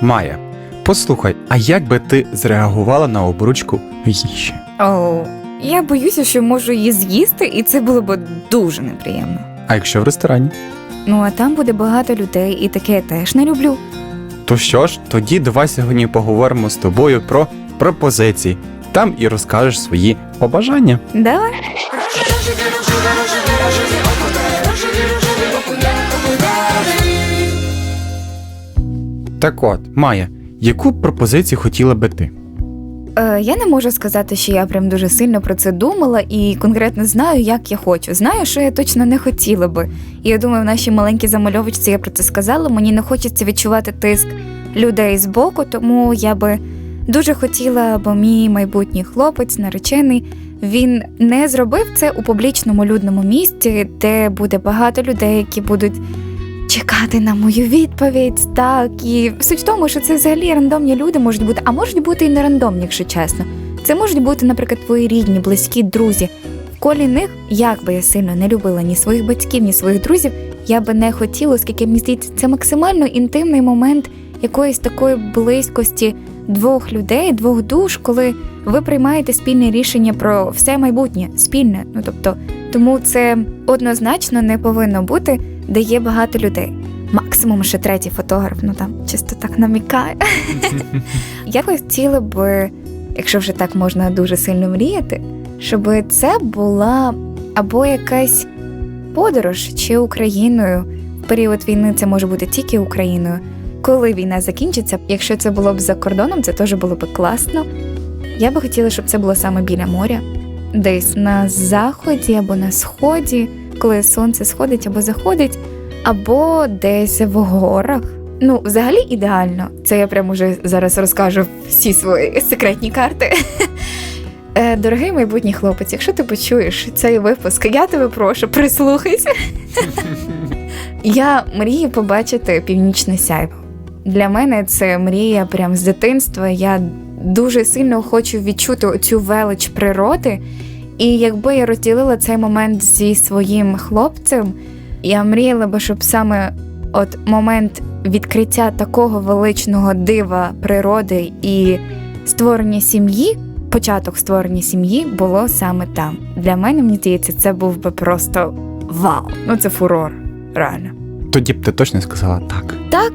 Майя, послухай, а як би ти зреагувала на обручку їжі? О, я боюся, що можу її з'їсти, і це було б дуже неприємно. А якщо в ресторані? Ну а там буде багато людей, і таке я теж не люблю. То що ж, тоді давай сьогодні поговоримо з тобою про пропозиції. Там і розкажеш свої побажання. Давай. Так от, Майя, яку пропозицію хотіла би ти? Е, я не можу сказати, що я прям дуже сильно про це думала і конкретно знаю, як я хочу. Знаю, що я точно не хотіла би. І я думаю, в нашій маленькій замальовочці я про це сказала. Мені не хочеться відчувати тиск людей з боку, тому я би дуже хотіла, аби мій майбутній хлопець, наречений, він не зробив це у публічному людному місці, де буде багато людей, які будуть. Чекати на мою відповідь, так і суть в тому, що це взагалі рандомні люди можуть бути, а можуть бути і не рандомні, якщо чесно. Це можуть бути, наприклад, твої рідні, близькі друзі. В колі них, як би я сильно не любила ні своїх батьків, ні своїх друзів, я би не хотіла, оскільки мені здається, це максимально інтимний момент якоїсь такої близькості двох людей, двох душ, коли ви приймаєте спільне рішення про все майбутнє, спільне. Ну тобто, тому це однозначно не повинно бути, де є багато людей. Максимум ще третій фотограф, ну там чисто так намікає. Я б хотіла би, якщо вже так можна дуже сильно мріяти, щоб це була або якась подорож чи Україною. В період війни це може бути тільки Україною. Коли війна закінчиться, якщо це було б за кордоном, це теж було б класно. Я би хотіла, щоб це було саме біля моря, десь на заході або на сході, коли сонце сходить або заходить, або десь в горах. Ну, взагалі ідеально. Це я прямо вже зараз розкажу всі свої секретні карти. Е, Дорогий майбутній хлопець, якщо ти почуєш цей випуск, я тебе прошу, прислухайся. Я мрію побачити північне сяйво. Для мене це мрія прям з дитинства. Я дуже сильно хочу відчути цю велич природи. І якби я розділила цей момент зі своїм хлопцем, я мріяла би, щоб саме от момент відкриття такого величного дива природи і створення сім'ї, початок створення сім'ї було саме там. Для мене, мені здається, це був би просто вау. Ну це фурор, реально. Тоді б ти точно сказала так. Так,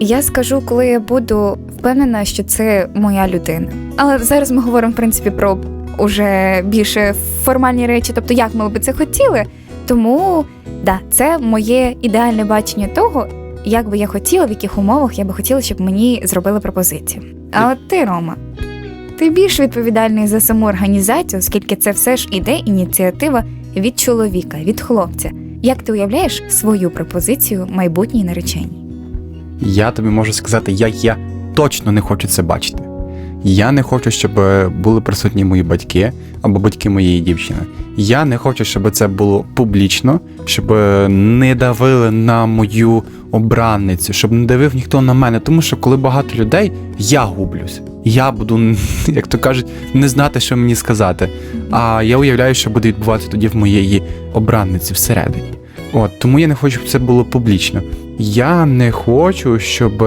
я скажу, коли я буду впевнена, що це моя людина. Але зараз ми говоримо, в принципі, про уже більше формальні речі, тобто як ми би це хотіли. Тому да, це моє ідеальне бачення того, як би я хотіла, в яких умовах я би хотіла, щоб мені зробили пропозицію. А от ти, Рома, ти більш відповідальний за саму організацію, оскільки це все ж іде ініціатива від чоловіка, від хлопця. Як ти уявляєш свою пропозицію майбутній нареченій? Я тобі можу сказати, як я точно не хочу це бачити. Я не хочу, щоб е, були присутні мої батьки або батьки моєї дівчини. Я не хочу, щоб це було публічно, щоб е, не давили на мою обранницю, щоб не давив ніхто на мене. Тому що коли багато людей, я гублюсь. Я буду, як то кажуть, не знати, що мені сказати. А я уявляю, що буде відбуватися тоді в моєї обранниці всередині. От тому я не хочу, щоб це було публічно. Я не хочу, щоб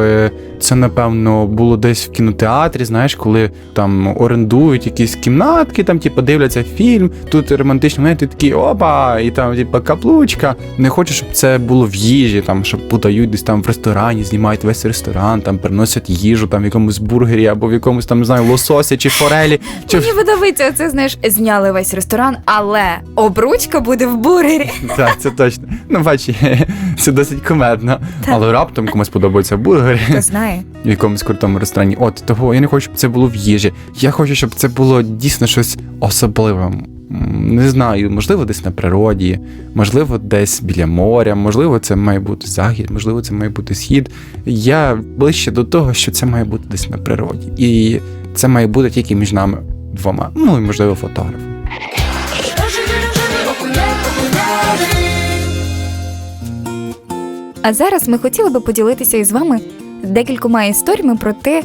це напевно було десь в кінотеатрі. Знаєш, коли там орендують якісь кімнатки, там типу, дивляться фільм, тут романтичний момент, і такі опа, і там типу, каплучка. Не хочу, щоб це було в їжі, там щоб подають десь там в ресторані, знімають весь ресторан, там приносять їжу там в якомусь бургері або в якомусь там не знаю лососі чи форелі. Чи Мені подобається, це знаєш, зняли весь ресторан, але обручка буде в бургері. Так, це точно. Ну, бач, це досить кумедно. Але раптом комусь подобаються бургери Хто знає? В якомусь крутому ресторані. От того я не хочу, щоб це було в їжі. Я хочу, щоб це було дійсно щось особливе. Не знаю, можливо, десь на природі, можливо, десь біля моря, можливо, це має бути захід, можливо, це має бути схід. Я ближче до того, що це має бути десь на природі. І це має бути тільки між нами двома. Ну і можливо, фотограф. А зараз ми хотіли би поділитися із вами декількома історіями про те,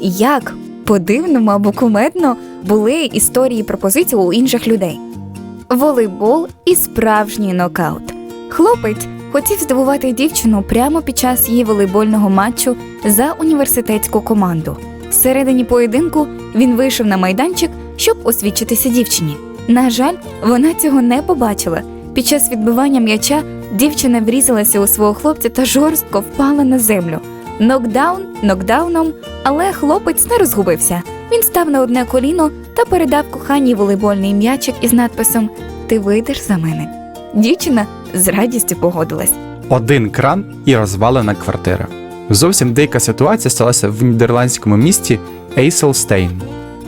як по-дивному або кумедно були історії пропозицій у інших людей. Волейбол і справжній нокаут. Хлопець хотів здивувати дівчину прямо під час її волейбольного матчу за університетську команду. Всередині поєдинку він вийшов на майданчик, щоб освідчитися дівчині. На жаль, вона цього не побачила. Під час відбивання м'яча дівчина врізалася у свого хлопця та жорстко впала на землю. Нокдаун нокдауном, але хлопець не розгубився. Він став на одне коліно та передав коханій волейбольний м'ячик із надписом Ти вийдеш за мене. Дівчина з радістю погодилась. Один кран і розвалена квартира. Зовсім дика ситуація сталася в нідерландському місті Ейселстейн.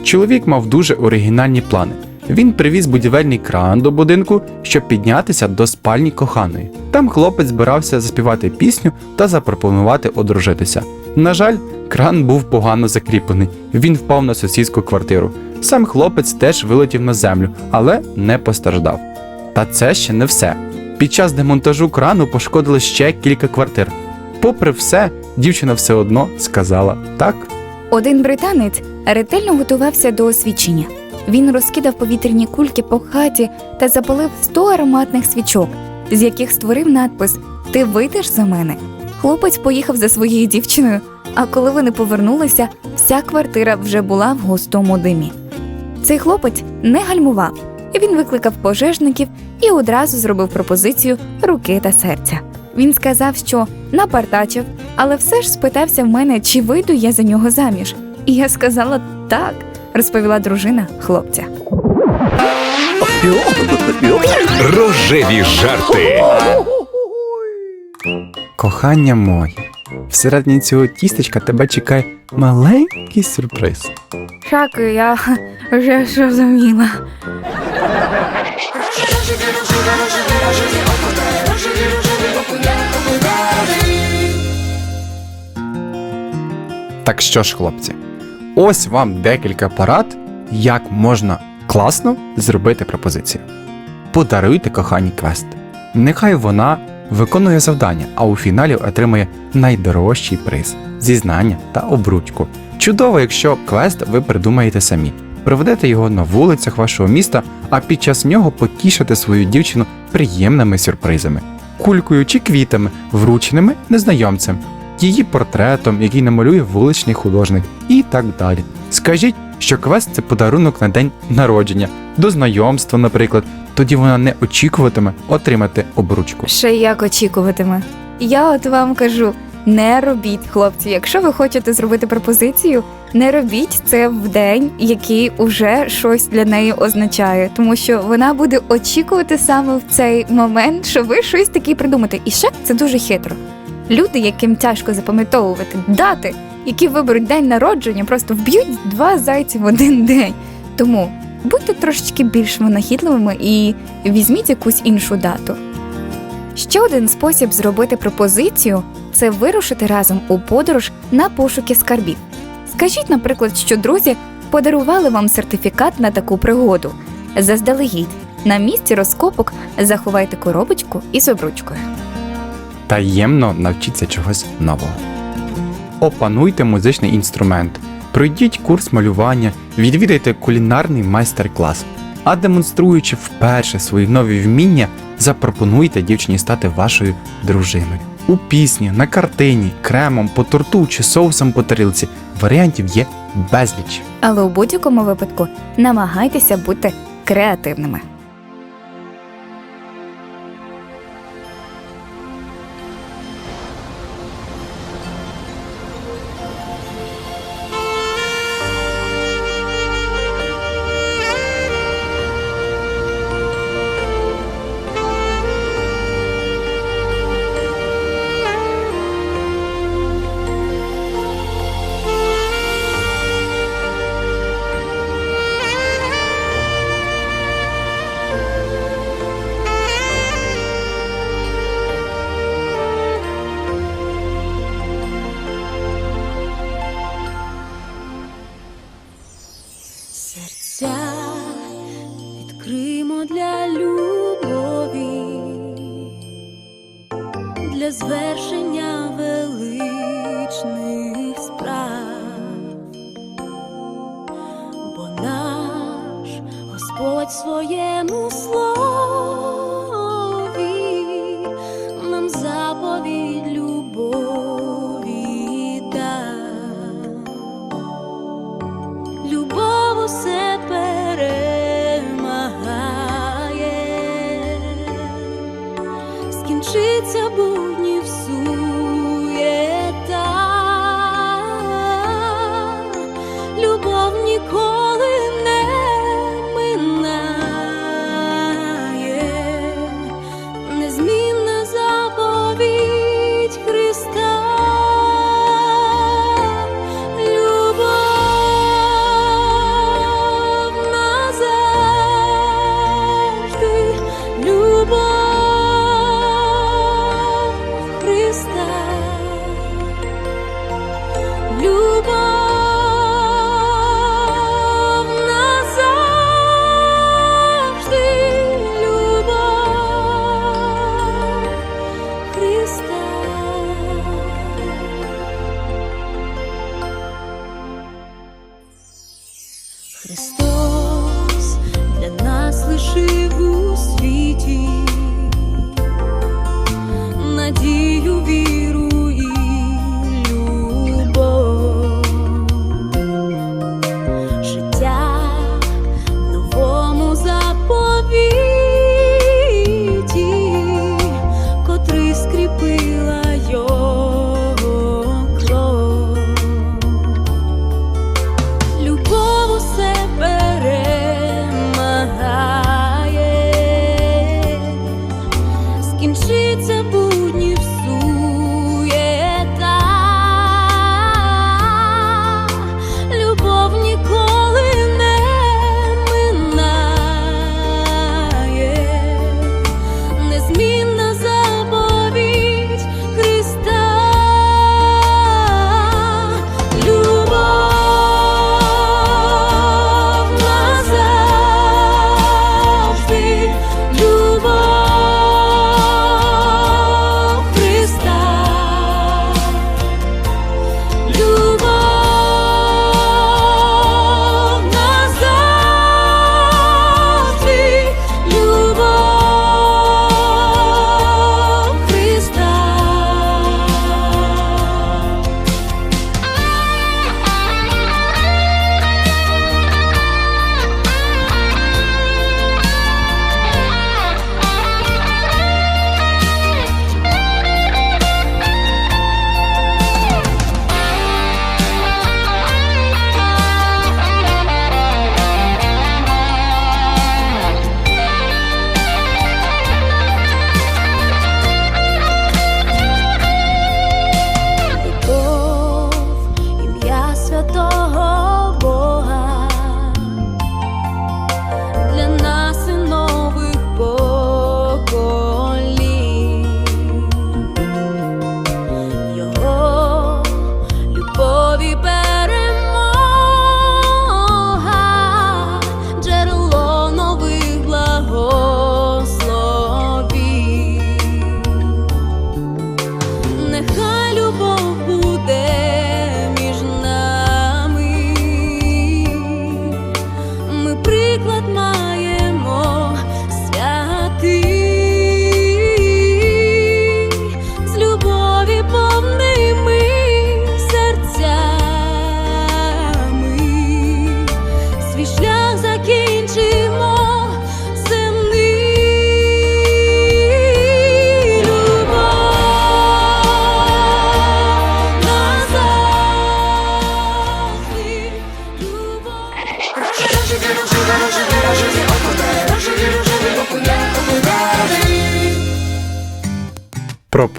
Чоловік мав дуже оригінальні плани. Він привіз будівельний кран до будинку, щоб піднятися до спальні коханої. Там хлопець збирався заспівати пісню та запропонувати одружитися. На жаль, кран був погано закріплений. Він впав на сусідську квартиру. Сам хлопець теж вилетів на землю, але не постраждав. Та це ще не все. Під час демонтажу крану пошкодили ще кілька квартир. Попри все, дівчина все одно сказала так. Один британець ретельно готувався до освідчення. Він розкидав повітряні кульки по хаті та запалив 100 ароматних свічок, з яких створив надпис Ти вийдеш за мене. Хлопець поїхав за своєю дівчиною, а коли вони повернулися, вся квартира вже була в густому димі. Цей хлопець не гальмував. Він викликав пожежників і одразу зробив пропозицію руки та серця. Він сказав, що напартачив, але все ж спитався в мене, чи вийду я за нього заміж. І я сказала так, розповіла дружина хлопця. Рожеві жарти. Кохання моє, всередині цього тістечка тебе чекає маленький сюрприз. Дякую, я вже зрозуміла. Так що ж, хлопці, ось вам декілька порад, як можна класно зробити пропозицію. Подаруйте коханій квест. Нехай вона виконує завдання, а у фіналі отримує найдорожчий приз зізнання та обручку. Чудово, якщо квест ви придумаєте самі. Проведете його на вулицях вашого міста, а під час нього потішите свою дівчину приємними сюрпризами, кулькою чи квітами, врученими незнайомцем, її портретом, який намалює вуличний художник, і так далі. Скажіть, що квест це подарунок на день народження, до знайомства, наприклад, тоді вона не очікуватиме отримати обручку. Ще як очікуватиме. Я от вам кажу: не робіть, хлопці, якщо ви хочете зробити пропозицію, не робіть це в день, який уже щось для неї означає, тому що вона буде очікувати саме в цей момент, що ви щось таке придумаєте. І ще це дуже хитро. Люди, яким тяжко запам'ятовувати дати, які виберуть день народження, просто вб'ють два зайці в один день. Тому будьте трошечки більш винахідливими і візьміть якусь іншу дату. Ще один спосіб зробити пропозицію це вирушити разом у подорож на пошуки скарбів. Скажіть, наприклад, що друзі подарували вам сертифікат на таку пригоду. Заздалегідь на місці розкопок заховайте коробочку із обручкою. Таємно навчіться чогось нового. Опануйте музичний інструмент, пройдіть курс малювання, відвідайте кулінарний майстер-клас. А демонструючи вперше свої нові вміння, запропонуйте дівчині стати вашою дружиною. У пісні, на картині, кремом по торту чи соусом по тарілці варіантів є безліч. Але у будь-якому випадку намагайтеся бути креативними. звершення величних справ, бо наш Господь своєму слові нам заповідь любові дав. любов усе перемагає. скінчиться. буде. Христос для нас лишив у світі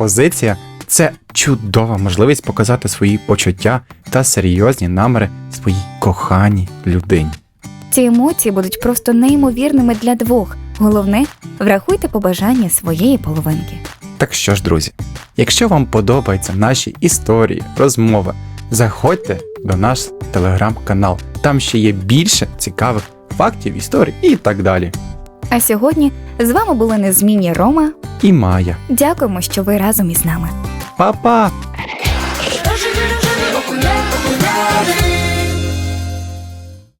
Пропозиція це чудова можливість показати свої почуття та серйозні наміри своїй коханій людині. Ці емоції будуть просто неймовірними для двох. Головне, врахуйте побажання своєї половинки. Так що ж, друзі, якщо вам подобаються наші історії, розмови, заходьте до наш телеграм-канал. Там ще є більше цікавих фактів, історій і так далі. А сьогодні з вами були незмінні Рома. І Майя. Дякуємо, що ви разом із нами. Па-па!